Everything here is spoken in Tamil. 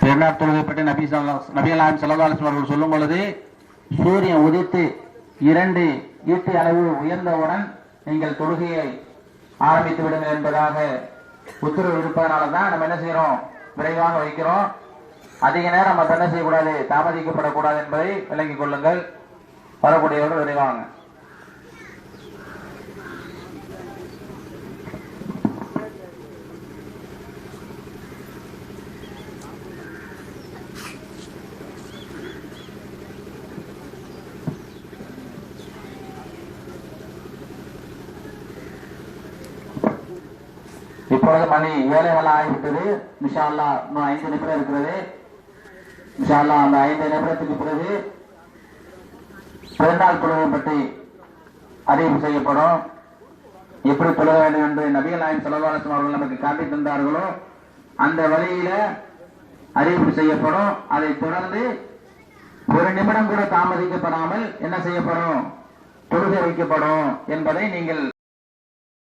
இரண்டாம் தொழுகை பற்றி நபி ஸல்லல்லாஹு- நபி அலாம் அவர்கள் சொல்லும் பொழுது சூரியன் உதித்து இரண்டு ஈட்டு அளவு உயர்ந்தவுடன் நீங்கள் தொழுகையை ஆரம்பித்து விடுங்கள் என்பதாக உத்தரவு இருப்பதனால தான் நம்ம என்ன செய்யறோம் விரைவாக வைக்கிறோம். அதிக நேரம் நம்ம என்ன செய்யக்கூடாது? தாமதிக்கப்படக்கூடாது என்பதை விளங்கிக் கொள்ளுங்கள். வரக்கூடியவர்கள் விரைவாங்க. இப்பொழுது மணி ஏழை வேலை ஆகிவிட்டது. மிஷால்லா இன்னும் ஐந்து நிமிடம் இருக்கிறது. மிஷால்லா அந்த ஐந்து நிமிடத்துக்கு பிறகு பிறந்தாள் தொழுகை பற்றி அறிவிப்பு செய்யப்படும். எப்படி தொழுக வேண்டும் என்று நபிகள் நாயம் செலவாலசம் அவர்கள் நமக்கு காட்டி தந்தார்களோ அந்த வழியில அறிவிப்பு செய்யப்படும். அதை தொடர்ந்து ஒரு நிமிடம் கூட தாமதிக்கப்படாமல் என்ன செய்யப்படும்? தொழுகை வைக்கப்படும் என்பதை நீங்கள்